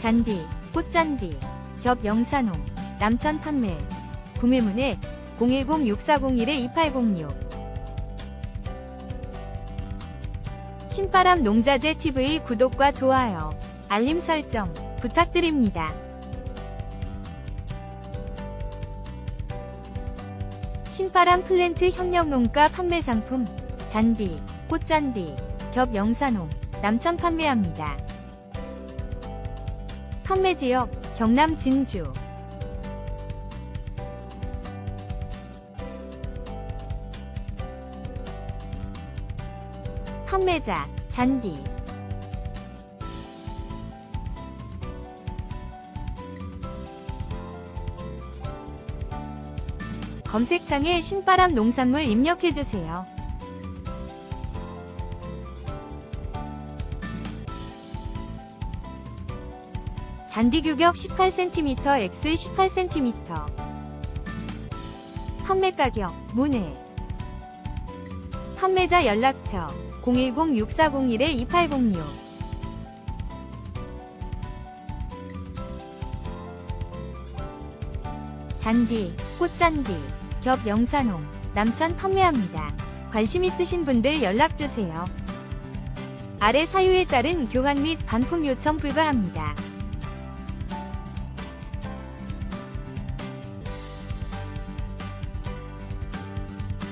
잔디, 꽃잔디, 겹 영산홍, 남천 판매. 구매문의 010-6401-2806 신바람 농자재 TV 구독과 좋아요, 알림 설정 부탁드립니다. 신바람 플랜트 협력농가 판매 상품 잔디, 꽃잔디, 겹 영산홍, 남천 판매합니다. 판매 지역 경남 진주 판매자 잔디 검색창에 신바람 농산물 입력해주세요. 잔디 규격 18cm x 18cm 판매 가격 문의 판매자 연락처 010-6401-2806 잔디, 꽃잔디, 겹 영산홍, 남천 판매합니다. 관심 있으신 분들 연락주세요. 아래 사유에 따른 교환 및 반품 요청 불가합니다.